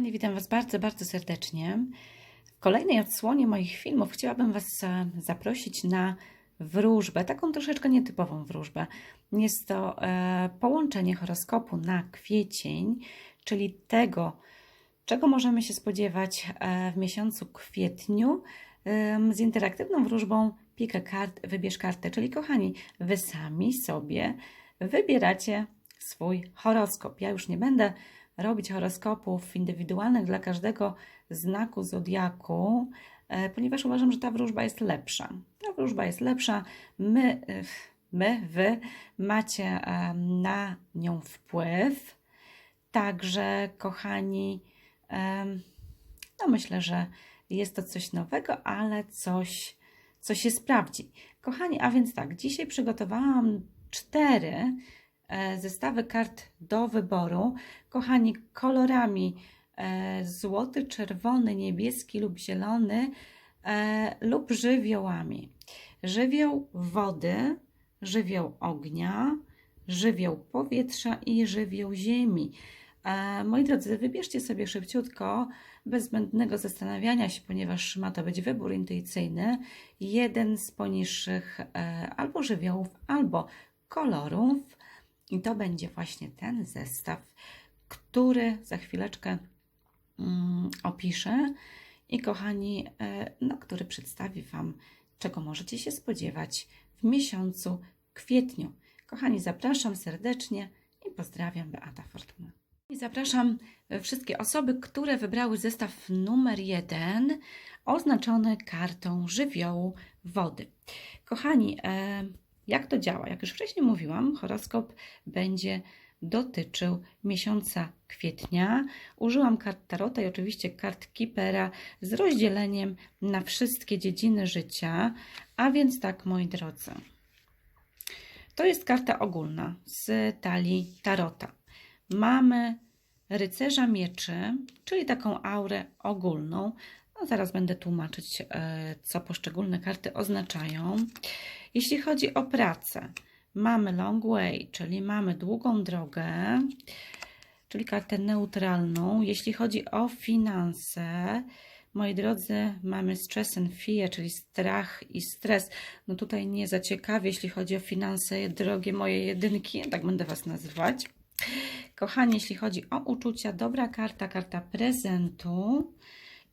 Kochani, witam Was bardzo, bardzo serdecznie. W kolejnej odsłonie moich filmów chciałabym Was e, zaprosić na wróżbę, taką troszeczkę nietypową wróżbę. Jest to e, połączenie horoskopu na kwiecień, czyli tego, czego możemy się spodziewać e, w miesiącu kwietniu z interaktywną wróżbą Pika kart, wybierz kartę. Czyli kochani, Wy sami sobie wybieracie swój horoskop. Ja już nie będę robić horoskopów indywidualnych dla każdego znaku zodiaku, e, ponieważ uważam, że ta wróżba jest lepsza. Ta wróżba jest lepsza. My, e, my wy macie e, na nią wpływ. Także, kochani, no myślę, że jest to coś nowego, ale coś, co się sprawdzi. Kochani, a więc tak, dzisiaj przygotowałam cztery zestawy kart do wyboru. Kochani, kolorami e, złoty, czerwony, niebieski lub zielony e, lub żywiołami. Żywioł wody, żywioł ognia, żywioł powietrza i żywioł ziemi. Moi drodzy, wybierzcie sobie szybciutko, bez zbędnego zastanawiania się, ponieważ ma to być wybór intuicyjny, jeden z poniższych albo żywiołów, albo kolorów. I to będzie właśnie ten zestaw, który za chwileczkę mm, opiszę i kochani, e, no, który przedstawi Wam, czego możecie się spodziewać w miesiącu kwietniu. Kochani, zapraszam serdecznie i pozdrawiam Beata Fortuna. I zapraszam wszystkie osoby, które wybrały zestaw numer jeden, oznaczony kartą żywiołu wody. Kochani, e, jak to działa? Jak już wcześniej mówiłam, horoskop będzie dotyczył miesiąca kwietnia. Użyłam kart Tarota i oczywiście kart Kipera z rozdzieleniem na wszystkie dziedziny życia. A więc tak, moi drodzy. To jest karta ogólna z talii Tarota. Mamy rycerza mieczy, czyli taką aurę ogólną. No, zaraz będę tłumaczyć, e, co poszczególne karty oznaczają. Jeśli chodzi o pracę, mamy long way, czyli mamy długą drogę, czyli kartę neutralną. Jeśli chodzi o finanse, moi drodzy, mamy stress and fear, czyli strach i stres. No tutaj nie za ciekawie, jeśli chodzi o finanse, drogie moje jedynki, tak będę Was nazywać. Kochani, jeśli chodzi o uczucia, dobra karta, karta prezentu.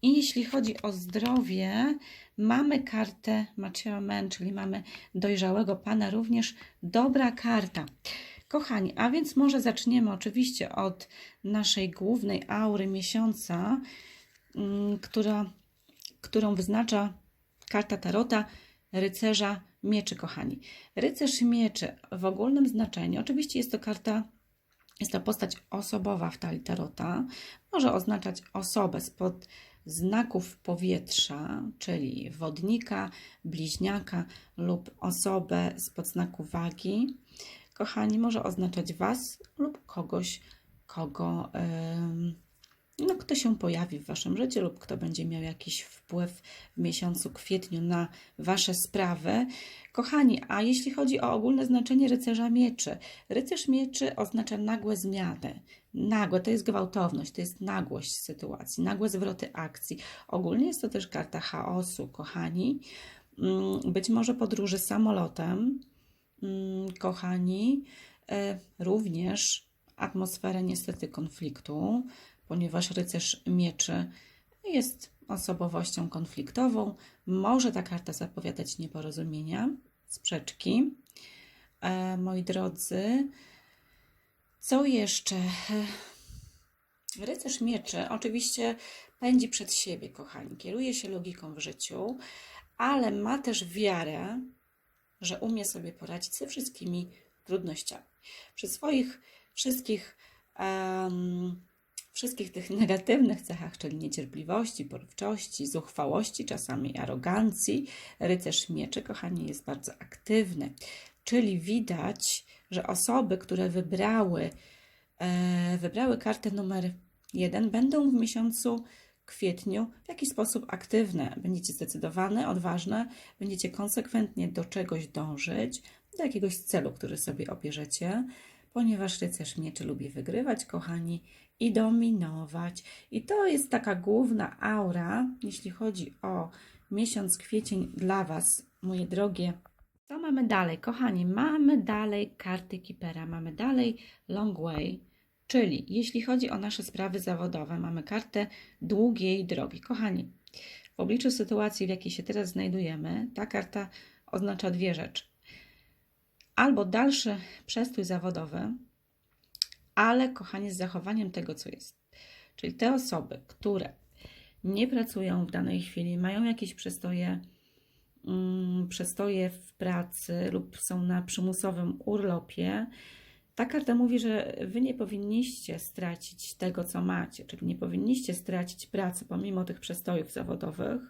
I jeśli chodzi o zdrowie, mamy kartę Mature Man, czyli mamy dojrzałego Pana, również dobra karta. Kochani, a więc może zaczniemy oczywiście od naszej głównej aury miesiąca, mm, która, którą wyznacza karta Tarota rycerza mieczy, kochani. Rycerz mieczy w ogólnym znaczeniu, oczywiście jest to karta jest to postać osobowa w talii Tarota. Może oznaczać osobę spod znaków powietrza, czyli wodnika, bliźniaka lub osobę z podznaku wagi, kochani, może oznaczać Was lub kogoś, kogo, no, kto się pojawi w Waszym życiu lub kto będzie miał jakiś wpływ w miesiącu kwietniu na Wasze sprawy. Kochani, a jeśli chodzi o ogólne znaczenie rycerza mieczy, rycerz mieczy oznacza nagłe zmiany, Nagłe to jest gwałtowność, to jest nagłość sytuacji, nagłe zwroty akcji. Ogólnie jest to też karta chaosu, kochani. Mm, być może podróży samolotem, mm, kochani. E, również atmosferę niestety konfliktu, ponieważ rycerz mieczy jest osobowością konfliktową. Może ta karta zapowiadać nieporozumienia, sprzeczki. E, moi drodzy, co jeszcze? Rycerz mieczy oczywiście pędzi przed siebie, kochani. Kieruje się logiką w życiu, ale ma też wiarę, że umie sobie poradzić ze wszystkimi trudnościami. Przy swoich wszystkich, um, wszystkich tych negatywnych cechach, czyli niecierpliwości, porywczości, zuchwałości, czasami arogancji, rycerz mieczy, kochani, jest bardzo aktywny. Czyli widać, że osoby, które wybrały, e, wybrały kartę numer jeden, będą w miesiącu kwietniu w jakiś sposób aktywne. Będziecie zdecydowane, odważne, będziecie konsekwentnie do czegoś dążyć, do jakiegoś celu, który sobie obierzecie, ponieważ rycerz mieczy lubi wygrywać, kochani, i dominować. I to jest taka główna aura, jeśli chodzi o miesiąc kwiecień dla Was, moje drogie. Co mamy dalej, kochani? Mamy dalej karty Kipera, mamy dalej Long Way, czyli jeśli chodzi o nasze sprawy zawodowe, mamy kartę długiej drogi. Kochani, w obliczu sytuacji, w jakiej się teraz znajdujemy, ta karta oznacza dwie rzeczy. Albo dalszy przestój zawodowy, ale kochani, z zachowaniem tego, co jest. Czyli te osoby, które nie pracują w danej chwili, mają jakieś przestoje, mm, przestoje w pracy lub są na przymusowym urlopie, ta karta mówi, że wy nie powinniście stracić tego, co macie, czyli nie powinniście stracić pracy pomimo tych przestojów zawodowych.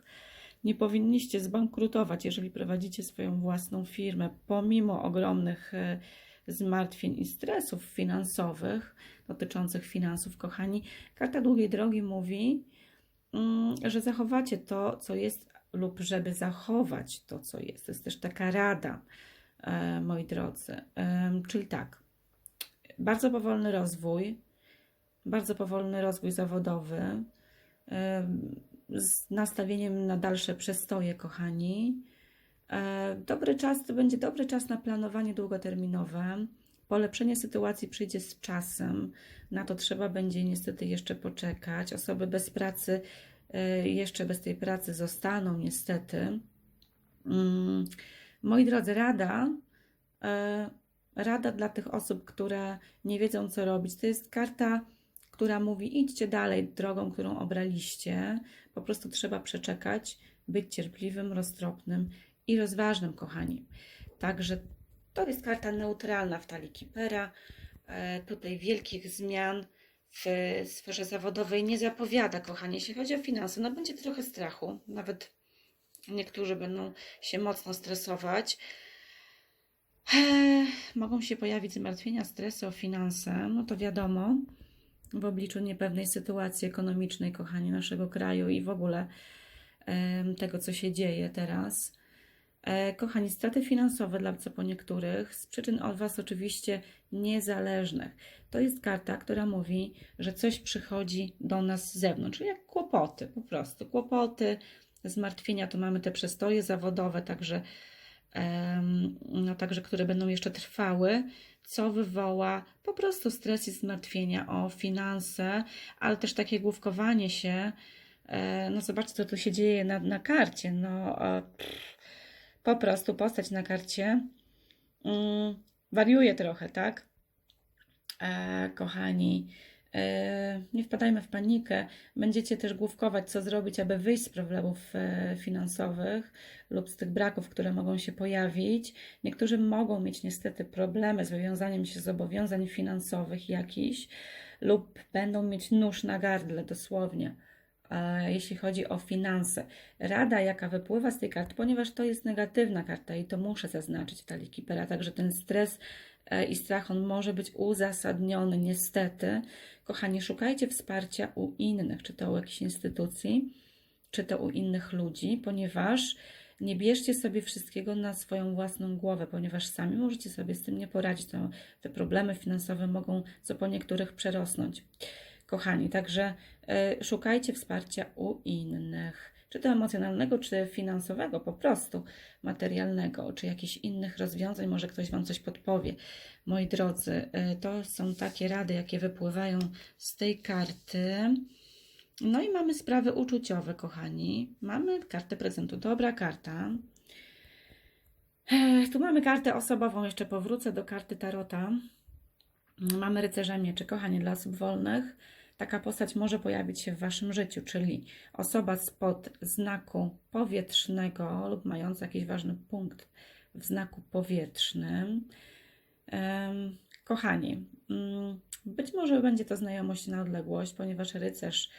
Nie powinniście zbankrutować, jeżeli prowadzicie swoją własną firmę, pomimo ogromnych e, zmartwień i stresów finansowych dotyczących finansów, kochani. Karta długiej drogi mówi, mm, że zachowacie to, co jest, lub żeby zachować to, co jest. To jest też taka rada, e, moi drodzy. Czyli tak, bardzo powolny rozwój, bardzo powolny rozwój zawodowy, z nastawieniem na dalsze przestoje, kochani. E, Dobry czas to będzie dobry czas na planowanie długoterminowe. Polepszenie sytuacji przyjdzie z czasem. Na to trzeba będzie niestety jeszcze poczekać. Osoby bez pracy e, jeszcze bez tej pracy zostaną, niestety. Mm, Moi drodzy, rada, e, rada dla tych osób, które nie wiedzą, co robić, to jest karta, która mówi: idźcie dalej drogą, którą obraliście. Po prostu trzeba przeczekać, być cierpliwym, roztropnym i rozważnym, kochani. Także to jest karta neutralna w talii Kipera. E, Tutaj wielkich zmian w sferze zawodowej nie zapowiada, kochani. Jeśli chodzi o finanse, no będzie trochę strachu. Nawet niektórzy będą się mocno stresować. Eee, Mogą się pojawić zmartwienia, stresy o finanse, no to wiadomo, w obliczu niepewnej sytuacji ekonomicznej, kochani, naszego kraju i w ogóle tego, co się dzieje teraz. E, Kochani, straty finansowe dla po niektórych, z przyczyn od Was oczywiście niezależnych. To jest karta, która mówi, że coś przychodzi do nas z zewnątrz, jak kłopoty, po prostu. Kłopoty, zmartwienia, to mamy te przestoje zawodowe, także, no, także które będą jeszcze trwały, co wywoła po prostu stres i zmartwienia o finanse, ale też takie główkowanie się. E, No zobaczcie, co tu się dzieje na, na karcie. No, e, pff, po prostu postać na karcie mm, wariuje trochę, tak? E, kochani, e, nie wpadajmy w panikę. Będziecie też główkować, co zrobić, aby wyjść z problemów e, finansowych lub z tych braków, które mogą się pojawić. Niektórzy mogą mieć niestety problemy z wywiązaniem się zobowiązań finansowych jakichś lub będą mieć nóż na gardle, dosłownie jeśli chodzi o finanse. Rada, jaka wypływa z tej karty, ponieważ to jest negatywna karta i to muszę zaznaczyć w talii Kipera, także ten stres e, i strach, on może być uzasadniony niestety. Kochani, szukajcie wsparcia u innych, czy to u jakiejś instytucji, czy to u innych ludzi, ponieważ nie bierzcie sobie wszystkiego na swoją własną głowę, ponieważ sami możecie sobie z tym nie poradzić. Te problemy finansowe mogą co po niektórych przerosnąć. Kochani, także e, szukajcie wsparcia u innych, czy to emocjonalnego, czy finansowego, po prostu materialnego, czy jakichś innych rozwiązań, może ktoś Wam coś podpowie. Moi drodzy, e, to są takie rady, jakie wypływają z tej karty. No i mamy sprawy uczuciowe, kochani. Mamy kartę prezentu. Dobra karta. Ech, Tu mamy kartę osobową, jeszcze powrócę do karty Tarota. Mamy rycerza mieczy, kochani, dla osób wolnych. Taka postać może pojawić się w Waszym życiu, czyli osoba spod znaku powietrznego lub mająca jakiś ważny punkt w znaku powietrznym. Kochani, mm, być może będzie to znajomość na odległość, ponieważ rycerz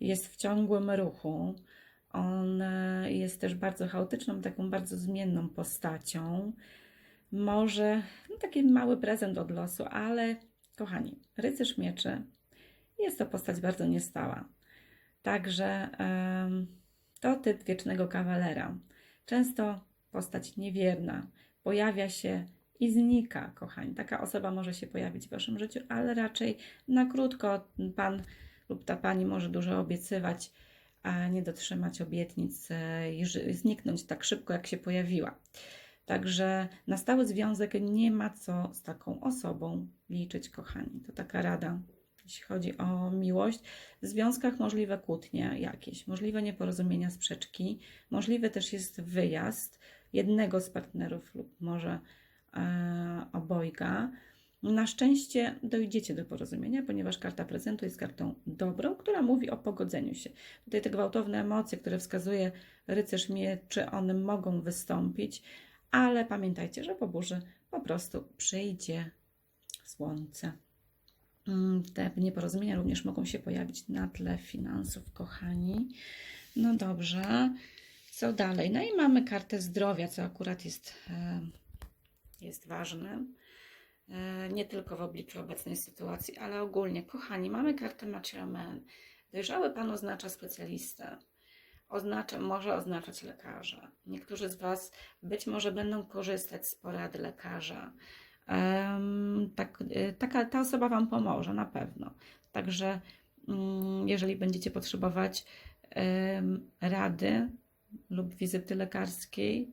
jest w ciągłym ruchu. On e, jest też bardzo chaotyczną, taką bardzo zmienną postacią. Może no, taki mały prezent od losu, ale kochani, rycerz mieczy jest to postać bardzo niestała. Także to typ wiecznego kawalera. Często postać niewierna. Pojawia się i znika, kochani. Taka osoba może się pojawić w Waszym życiu, ale raczej na krótko Pan lub ta Pani może dużo obiecywać, a nie dotrzymać obietnic e, i zniknąć tak szybko, jak się pojawiła. Także na stały związek nie ma co z taką osobą liczyć, kochani. To taka rada, jeśli chodzi o miłość. W związkach możliwe kłótnie jakieś, możliwe nieporozumienia, sprzeczki, możliwy też jest wyjazd jednego z partnerów lub może e, obojga. Na szczęście dojdziecie do porozumienia, ponieważ karta prezentu jest kartą dobrą, która mówi o pogodzeniu się. Tutaj te gwałtowne emocje, które wskazuje rycerz mieczy, one mogą wystąpić, ale pamiętajcie, że po burzy po prostu przyjdzie słońce. Mm, Te nieporozumienia również mogą się pojawić na tle finansów, kochani. No dobrze. Co dalej? No i mamy kartę zdrowia, co akurat jest, e, jest ważne. E, Nie tylko w obliczu obecnej sytuacji, ale ogólnie. Kochani, mamy kartę Machiamen. Dojrzały Pan oznacza specjalistę. Oznacza, może oznaczać lekarza. Niektórzy z Was być może będą korzystać z porady lekarza. Tak, e, taka, ta osoba Wam pomoże na pewno. Także mm, jeżeli będziecie potrzebować rady lub wizyty lekarskiej,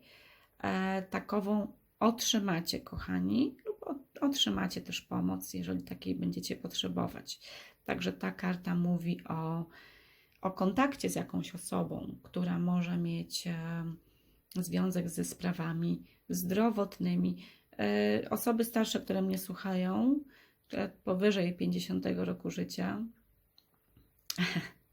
e, takową otrzymacie, kochani, lub otrzymacie też pomoc, jeżeli takiej będziecie potrzebować. Także ta karta mówi o, o kontakcie z jakąś osobą, która może mieć związek ze sprawami zdrowotnymi. E, Osoby starsze, które mnie słuchają, powyżej 50 roku życia,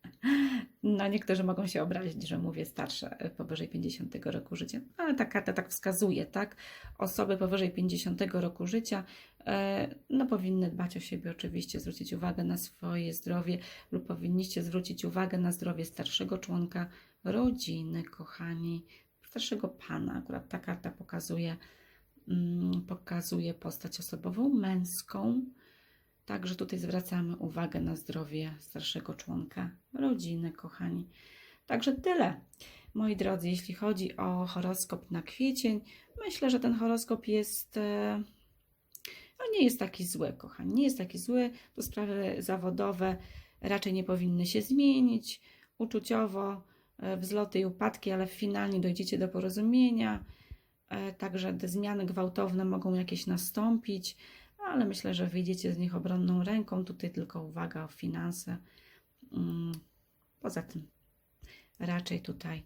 no, niektórzy mogą się obrazić, że mówię starsze, e, powyżej 50 roku życia, ale ta karta tak wskazuje, tak? Osoby powyżej 50 roku życia, e, no, powinny dbać o siebie, oczywiście, zwrócić uwagę na swoje zdrowie, lub powinniście zwrócić uwagę na zdrowie starszego członka rodziny, kochani, starszego pana. Akurat ta karta pokazuje, pokazuje postać osobową męską. Także tutaj zwracamy uwagę na zdrowie starszego członka rodziny, kochani. Także tyle, moi drodzy, jeśli chodzi o horoskop na kwiecień. Myślę, że ten horoskop jest. e, No nie jest taki zły, kochani. Nie jest taki zły. Tu sprawy zawodowe raczej nie powinny się zmienić. Uczuciowo e, wzloty i upadki, ale finalnie dojdziecie do porozumienia. E, Także te zmiany gwałtowne mogą jakieś nastąpić ale myślę, że wyjdziecie z nich obronną ręką. Tutaj tylko uwaga o finanse. Mm, Poza tym, raczej tutaj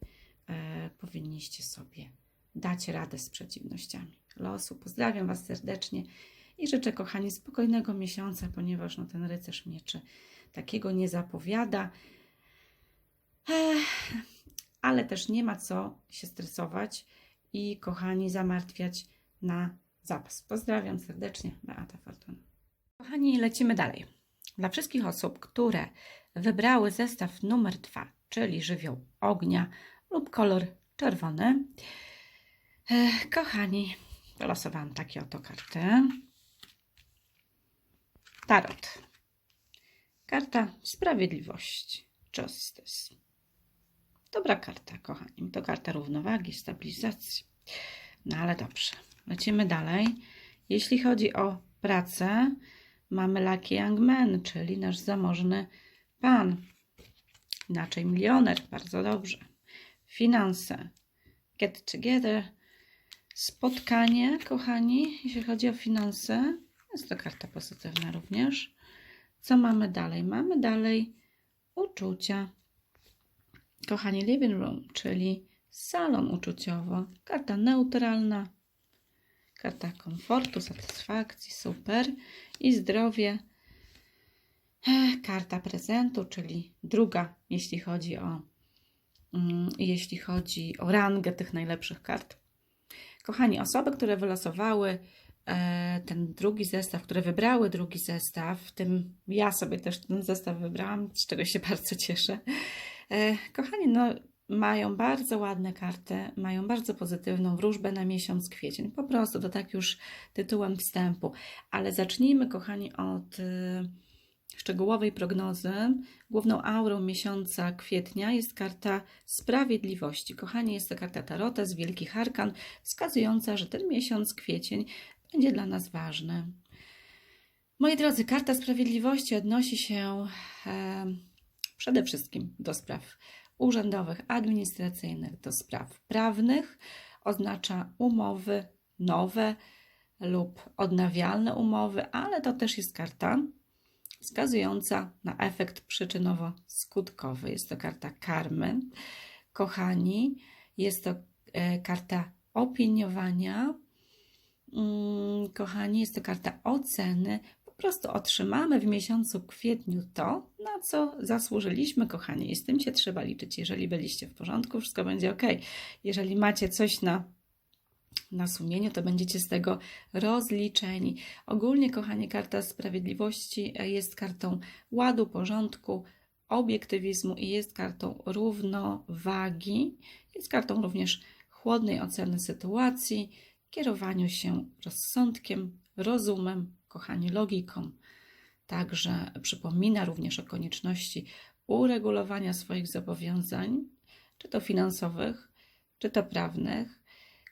e, powinniście sobie dać radę z przeciwnościami losu. Pozdrawiam Was serdecznie i życzę, kochani, spokojnego miesiąca, ponieważ no, ten rycerz mieczy takiego nie zapowiada. Ech, ale też nie ma co się stresować i, kochani, zamartwiać na zapas. Pozdrawiam serdecznie, Beata Fortuna. Kochani, lecimy dalej. Dla wszystkich osób, które wybrały zestaw numer dwa, czyli żywioł ognia lub kolor czerwony, e, kochani, wylosowałam takie oto karty. Tarot. Karta sprawiedliwości. Justice. Dobra karta, kochani. To karta równowagi, stabilizacji. No ale dobrze. Lecimy dalej. Jeśli chodzi o pracę, mamy Lucky Young Man, czyli nasz zamożny pan. Inaczej milioner, bardzo dobrze. Finanse, get together. Spotkanie, kochani, jeśli chodzi o finanse, jest to karta pozytywna również. Co mamy dalej? Mamy dalej uczucia. Kochani, living room, czyli salon uczuciowo. Karta neutralna, karta komfortu, satysfakcji, super. I zdrowie. Ech, Karta prezentu, czyli druga, jeśli chodzi o, mm, jeśli chodzi o rangę tych najlepszych kart. Kochani, osoby, które wylosowały e, ten drugi zestaw, które wybrały drugi zestaw, w tym ja sobie też ten zestaw wybrałam, z czego się bardzo cieszę. E, kochani, no mają bardzo ładne karty, mają bardzo pozytywną wróżbę na miesiąc kwiecień. Po prostu to tak już tytułem wstępu. Ale zacznijmy, kochani, od y, szczegółowej prognozy. Główną aurą miesiąca kwietnia jest karta sprawiedliwości. Kochani, jest to karta Tarota z Wielkich Arkan, wskazująca, że ten miesiąc kwiecień będzie dla nas ważny. Moi drodzy, Karta Sprawiedliwości odnosi się e, przede wszystkim do spraw urzędowych, administracyjnych, do spraw prawnych. Oznacza umowy nowe lub odnawialne umowy, ale to też jest karta wskazująca na efekt przyczynowo-skutkowy. Jest to karta karmy. Kochani, jest to e, karta opiniowania. Mm, Kochani, jest to karta oceny. Prostu otrzymamy w miesiącu kwietniu to, na co zasłużyliśmy, kochani. I z tym się trzeba liczyć. Jeżeli byliście w porządku, wszystko będzie ok. Jeżeli macie coś na na sumieniu, to będziecie z tego rozliczeni. Ogólnie, kochani, karta sprawiedliwości jest kartą ładu, porządku, obiektywizmu i jest kartą równowagi. Jest kartą również chłodnej oceny sytuacji, kierowaniu się rozsądkiem, rozumem, kochani, logiką. Także przypomina również o konieczności uregulowania swoich zobowiązań, czy to finansowych, czy to prawnych.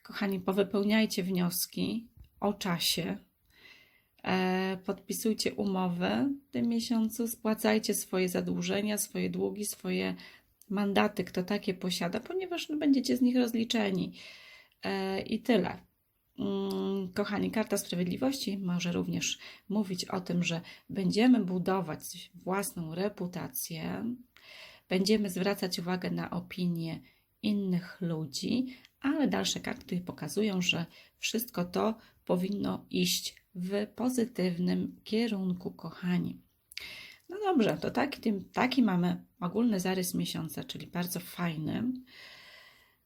Kochani, powypełniajcie wnioski o czasie, e, podpisujcie umowy w tym miesiącu, spłacajcie swoje zadłużenia, swoje długi, swoje mandaty, kto takie posiada, ponieważ będziecie z nich rozliczeni. E, I tyle. Mm, Kochani, Karta Sprawiedliwości może również mówić o tym, że będziemy budować własną reputację, będziemy zwracać uwagę na opinie innych ludzi, ale dalsze karty pokazują, że wszystko to powinno iść w pozytywnym kierunku, kochani. No dobrze, to taki, taki mamy ogólny zarys miesiąca, czyli bardzo fajny.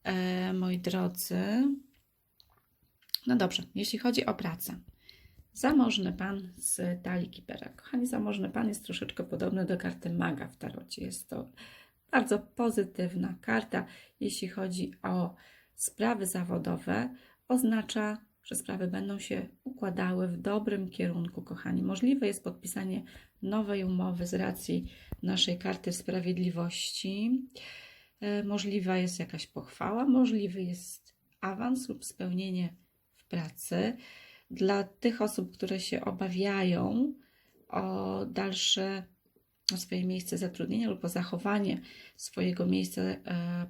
E, moi drodzy, no dobrze, jeśli chodzi o pracę. Zamożny pan z talii Kipera. Kochani, zamożny pan jest troszeczkę podobny do karty maga w tarocie. Jest to bardzo pozytywna karta, jeśli chodzi o sprawy zawodowe. Oznacza, że sprawy będą się układały w dobrym kierunku, kochani. Możliwe jest podpisanie nowej umowy z racji naszej karty sprawiedliwości. E, Możliwa jest jakaś pochwała, możliwy jest awans lub spełnienie pracy. Dla tych osób, które się obawiają o dalsze swoje miejsce zatrudnienia lub o zachowanie swojego miejsca e,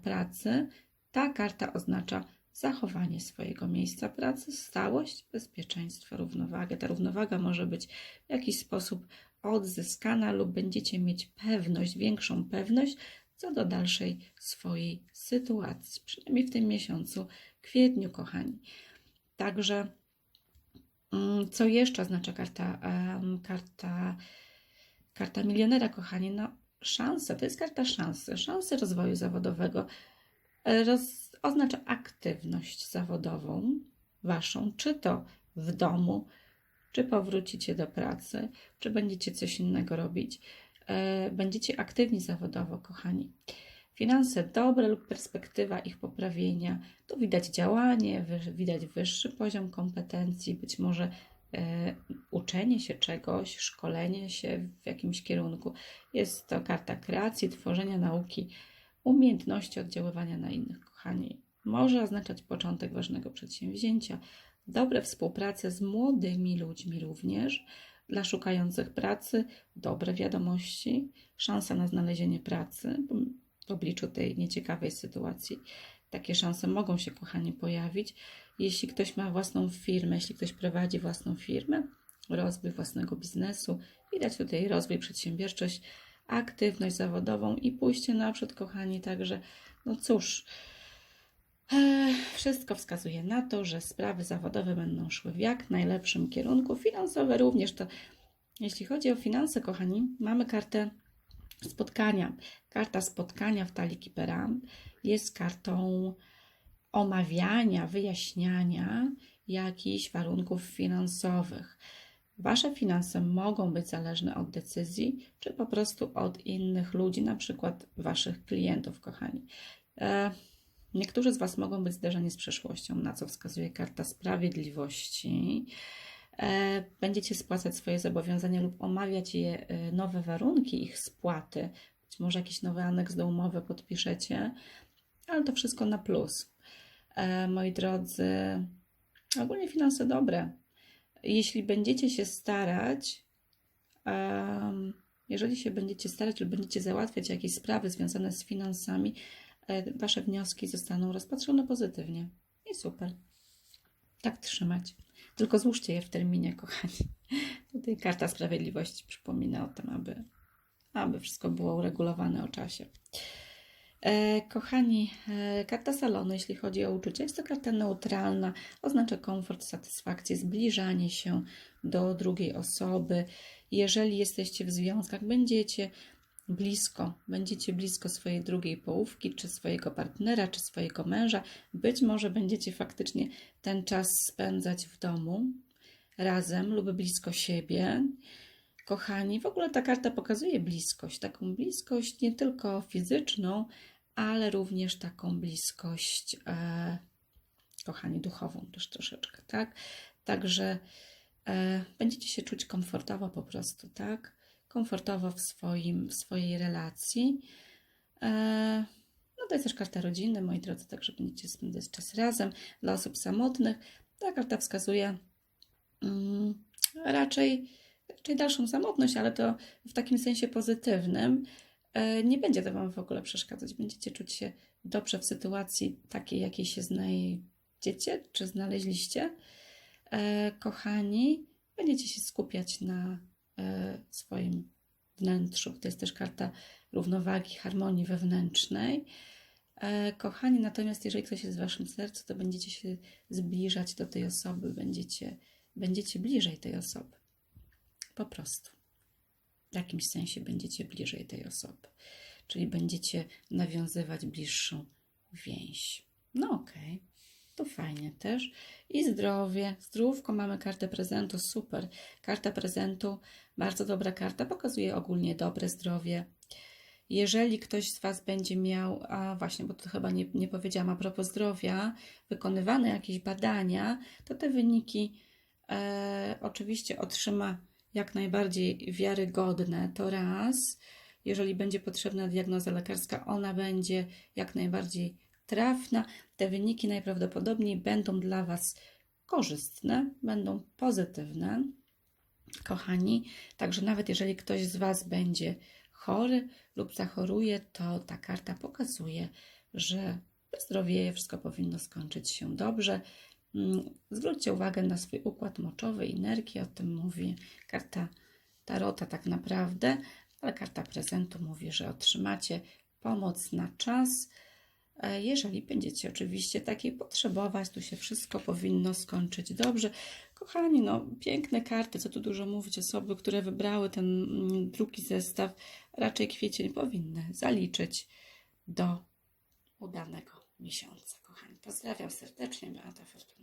pracy, ta karta oznacza zachowanie swojego miejsca pracy, stałość, bezpieczeństwo, równowagę. Ta równowaga może być w jakiś sposób odzyskana lub będziecie mieć pewność, większą pewność co do dalszej swojej sytuacji, przynajmniej w tym miesiącu, kwietniu, kochani. Także, mm, co jeszcze oznacza karta, karta, karta milionera, kochani? No, szansa, to jest karta szansy, szansy rozwoju zawodowego. Roz, oznacza aktywność zawodową waszą, czy to w domu, czy powrócicie do pracy, czy będziecie coś innego robić. E, będziecie aktywni zawodowo, kochani. Finanse dobre lub perspektywa ich poprawienia. Tu widać działanie, widać wyższy poziom kompetencji, być może e, uczenie się czegoś, szkolenie się w jakimś kierunku. Jest to karta kreacji, tworzenia nauki, umiejętności oddziaływania na innych, kochani. Może oznaczać początek ważnego przedsięwzięcia, dobre współprace z młodymi ludźmi również, dla szukających pracy, dobre wiadomości, szansa na znalezienie pracy w obliczu tej nieciekawej sytuacji. Takie szanse mogą się, kochani, pojawić. Jeśli ktoś ma własną firmę, jeśli ktoś prowadzi własną firmę, rozwój własnego biznesu, widać tutaj rozwój, przedsiębiorczość, aktywność zawodową i pójście naprzód, kochani. Także, no cóż, e, wszystko wskazuje na to, że sprawy zawodowe będą szły w jak najlepszym kierunku. Finansowe również to, jeśli chodzi o finanse, kochani, mamy kartę spotkania. Karta spotkania w talii Kipera jest kartą omawiania, wyjaśniania jakichś warunków finansowych. Wasze finanse mogą być zależne od decyzji, czy po prostu od innych ludzi, na przykład Waszych klientów, kochani. E, niektórzy z Was mogą być zderzeni z przeszłością, na co wskazuje karta sprawiedliwości. E, będziecie spłacać swoje zobowiązania lub omawiać je, e, nowe warunki ich spłaty. Być może jakiś nowy aneks do umowy podpiszecie, ale to wszystko na plus. Moi drodzy, ogólnie finanse dobre jeśli będziecie się starać, jeżeli się będziecie starać lub będziecie załatwiać jakieś sprawy związane z finansami, e, wasze wnioski zostaną rozpatrzone pozytywnie. I super. Tak trzymać. Tylko złóżcie je w terminie, kochani. Tutaj karta sprawiedliwości przypomina o tym, aby, aby wszystko było uregulowane o czasie. E, kochani, e, karta salonu, jeśli chodzi o uczucia, jest to karta neutralna, oznacza komfort, satysfakcję, zbliżanie się do drugiej osoby. Jeżeli jesteście w związkach, będziecie blisko, będziecie blisko swojej drugiej połówki, czy swojego partnera, czy swojego męża. Być może będziecie faktycznie ten czas spędzać w domu razem lub blisko siebie. Kochani, w ogóle ta karta pokazuje bliskość, taką bliskość nie tylko fizyczną, ale również taką bliskość, e, kochani, duchową też troszeczkę, tak? Także e, będziecie się czuć komfortowo po prostu, tak? Komfortowo w, swoim, w swojej relacji. E, no to jest też karta rodziny, moi drodzy, także będziecie spędzać czas razem. Dla osób samotnych ta karta wskazuje mm, raczej, raczej dalszą samotność, ale to w takim sensie pozytywnym. E, Nie będzie to Wam w ogóle przeszkadzać. Będziecie czuć się dobrze w sytuacji takiej, jakiej się znajdziecie, czy znaleźliście. E, Kochani, będziecie się skupiać na swoim wnętrzu. To jest też karta równowagi, harmonii wewnętrznej. E, Kochani, natomiast jeżeli ktoś jest w Waszym sercu, to będziecie się zbliżać do tej osoby, będziecie, będziecie bliżej tej osoby. Po prostu. W jakimś sensie będziecie bliżej tej osoby. Czyli będziecie nawiązywać bliższą więź. No okej, to fajnie też. I zdrowie. Zdrówko, mamy kartę prezentu, super. Karta prezentu, bardzo dobra karta, pokazuje ogólnie dobre zdrowie. Jeżeli ktoś z Was będzie miał, a właśnie, bo to chyba nie, nie powiedziałam a propos zdrowia, wykonywane jakieś badania, to te wyniki e, oczywiście otrzyma jak najbardziej wiarygodne. To raz. Jeżeli będzie potrzebna diagnoza lekarska, ona będzie jak najbardziej trafna. Te wyniki najprawdopodobniej będą dla Was korzystne, będą pozytywne, kochani. Także nawet jeżeli ktoś z Was będzie chory lub zachoruje, to ta karta pokazuje, że wyzdrowieje, wszystko powinno skończyć się dobrze. Mm, Zwróćcie uwagę na swój układ moczowy i energię, o tym mówi karta Tarota tak naprawdę, ale karta prezentu mówi, że otrzymacie pomoc na czas. E, Jeżeli będziecie oczywiście takiej potrzebować, to się wszystko powinno skończyć dobrze. Kochani, no piękne karty, co tu dużo mówić, osoby, które wybrały ten mm, drugi zestaw, raczej kwiecień powinny zaliczyć do udanego miesiąca, kochani. Pozdrawiam serdecznie, Beata Fortuna.